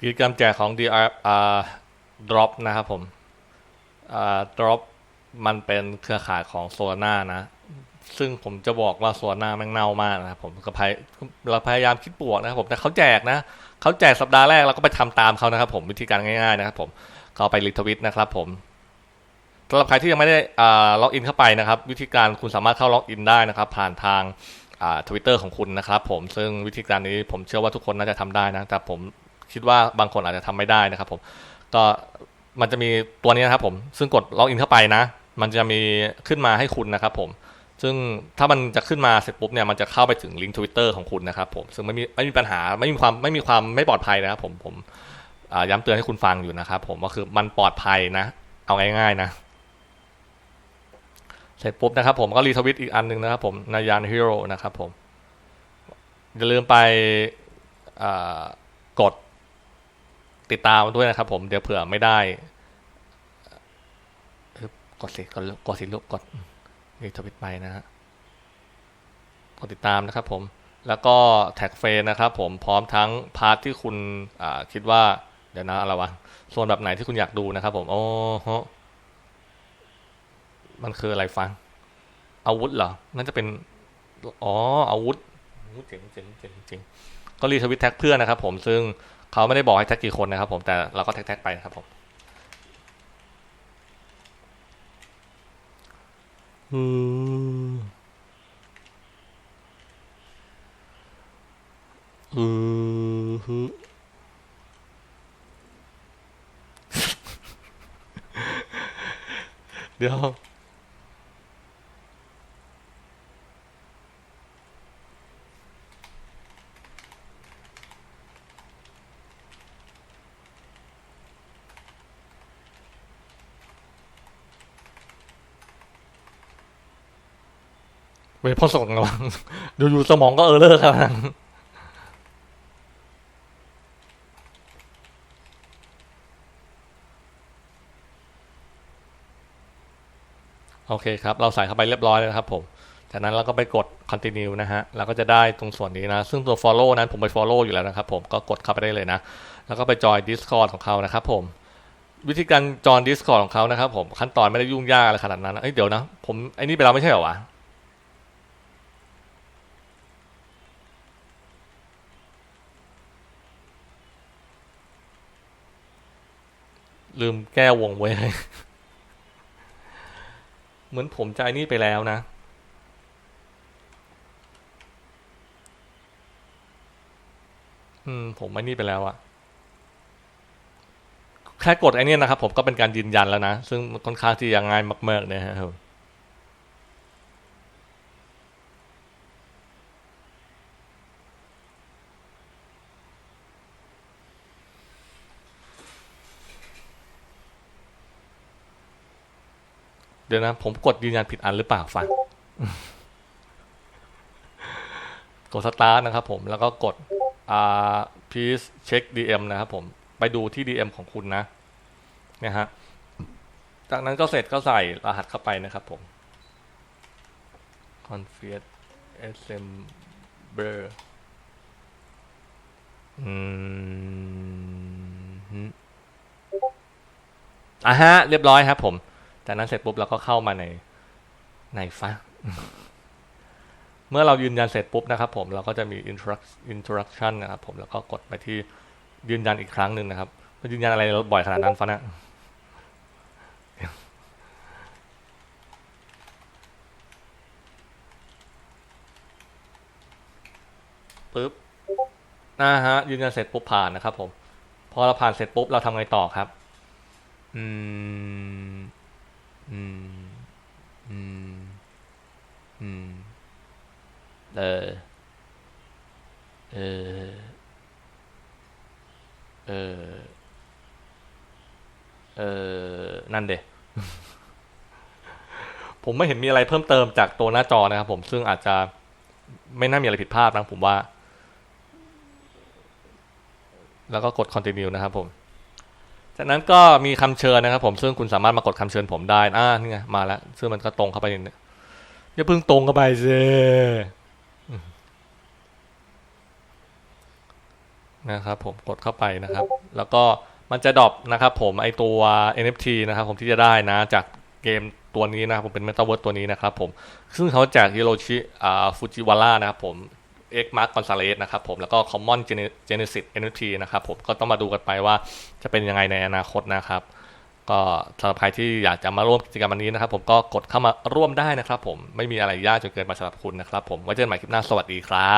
กิจกรรมแจกของ DR drop นะครับผม drop มันเป็นเครือข่ายของโซล่านะ ซึ่งผมจะบอกว่าโซล่าแม่งเน่ามากนะครับผมก็พยเราพยายามคิดบวกนะครับผมแต่เขาแจกนะเขาแจกสัปดาห์แรกเราก็ไปทำตามเขานะครับผมวิธีการง่ายๆนะครับผมก็ไปรีทวิตนะครับผมสำหรับใครที่ยังไม่ได้ล็อกอินเข้าไปนะครับ วิธีการคุณสามารถเข้าล็อกอินได้นะครับ ผ่านทางทวิตเตอร์ของคุณนะครับผมซึ่งวิธีการนี้ผมเชื่อว่าทุกคนน่าจะทำได้นะแต่ผม คิดว่าบางคนอาจจะทำไม่ได้นะครับผมก็มันจะมีตัวนี้นะครับผมซึ่งกดล็อกอินเข้าไปนะ มันจะมีขึ้นมาให้คุณนะครับผมซึ่งถ้ามันจะขึ้นมาเสร็จปุ๊บเนี่ยมันจะเข้าไปถึงลิงก์ทวิตเตอร์ของคุณนะครับผมซึ่งไม่มีไม่มีปัญหาไม่มีความไม่มีความไม่ปลอดภัยนะครับผมผมย้ำเตือนให้คุณฟังอยู่นะครับผมก็คือมันปลอดภัยนะ เอาง่ายๆนะ เสร็จปุ๊บนะครับผมก็รีทวิตอีกอันหนึ่งนะครับผมนายานฮีโร่นะครับผมอย่าลืมไปกด ติดตามด้วยนะครับ ผมเดี๋ยวเผื่อไม่ได้อึ๊บกดสิกดกดสิลูกกดรีทวิตไปนะฮะกดติดตามนะครับ ผม แล้วก็แท็กเฟนนะครับ ผมพร้อมทั้งพาร์ทที่คุณอ่าคิดว่า เดี๋ยวนะอะไรวะโซนแบบไหนที่คุณอยากดูนะครับ ผมโอ้โหมันคืออะไรฟัง อาวุธเหรอน่าจะเป็นอ๋ออาวุธอาวุธเจ๋งเจ๋งเจ๋งเจ๋งก็รีทวิตแท็กเพื่อนนะครับ ผมซึ่ง เขาไม่ได้บอกให้แท็กกี่คนนะครับผมแต่เราก็แท็กแท็กไปนะครับผมอืมอือฮึเดี๋ยว เว้ยพ่อส่งระวังดูอยู่สมองก็เออเลอร์ครับโอเคครับ เราใส่เข้าไปเรียบร้อยแล้วครับผมจากนั้นเราก็ไปกด continue นะฮะ เราก็จะได้ตรงส่วนนี้นะ ซึ่งตัว follow นั้นผมไป follow อยู่แล้วนะครับผม ก็กดเข้าไปได้เลยนะ แล้วก็ไปจอย discord ของเขานะครับผม วิธีการจอย discord ของเขานะครับผม ขั้นตอนไม่ได้ยุ่งยากอะไรขนาดนั้นเอ้ยเดี๋ยวนะ ผมไอ้นี่ไปแล้วไม่ใช่เหรอวะ ลืมแก้วงไว้เหมือนผมใจนี่ไปแล้วนะ อืม ผมไอ้นี่ไปแล้วอะแค่กดไอ้นี่นะครับ ผมก็เป็นการยืนยันแล้วนะ ซึ่งค่อนข้างที่จะง่ายมากๆนะฮะครับ เดี๋ยวนะ ผมกดยืนยันผิดอันหรือเปล่าฟังกดสตาร์ทนะครับผมแล้วก็กดอ่า please check DM นะครับผมไปดูที่ DM ของคุณนะเนี่ยฮะจากนั้นก็เสร็จก็ใส่รหัสเข้าไปนะครับผม config assembler อืมอะฮะ เรียบร้อยครับผม จากนั้นเสร็จปุ๊บเราก็เข้ามาในในฟ้าเมื่อเรายืนยันเสร็จปุ๊บนะครับ ผมเราก็จะมี instruct- instruction นะครับผมแล้วก็กดไปที่ยืนยันอีกครั้งหนึ่งนะครับยืนยันอะไรบ่อยขนาดนั้นฟ้านะปุ๊บนะฮะยืนยันเสร็จปุ๊บผ่านนะครับ ผม พอเราผ่านเสร็จปุ๊บเราทำไงต่อครับ อืม อืม อืม อืม เออ เออ เออ เออ นั่นเดผมไม่เห็นมีอะไรเพิ่มเติมจากตัวหน้าจอนะครับผมซึ่งอาจจะไม่น่ามีอะไรผิดพลาดนะผมว่า แล้วก็กด continue นะครับผม จากนั้นก็มีคำเชิญนะครับผมซึ่งคุณสามารถมากดคำเชิญผมได้อ่านี่ไงมาแล้วซึ่งมันก็ตรงเข้าไปเนี่ยอย่าเพิ่งตรงเข้าไปสินะครับผมกดเข้าไปนะครับ แล้วก็มันจะดรอปนะครับผมไอตัว NFT นะครับผมที่จะได้นะจากเกมตัวนี้นะครับผมเป็น Metaverse ตัวนี้นะครับผมซึ่งเขาแจกฮิโรชิอ่าฟูจิวาร่านะครับผม X Mark Gonzalez นะครับผมแล้วก็ Common Genesis NFT นะครับผมก็ต้องมาดูกันไปว่าจะเป็นยังไงในอนาคตนะครับ ก็สำหรับใครที่อยากจะมาร่วมกิจกรรมวันนี้นะครับ ผมก็กดเข้ามาร่วมได้นะครับ ผมไม่มีอะไรยากจนเกินไปสำหรับคุณนะครับ ผมไว้เจอกันใหม่คลิปหน้าสวัสดีครับ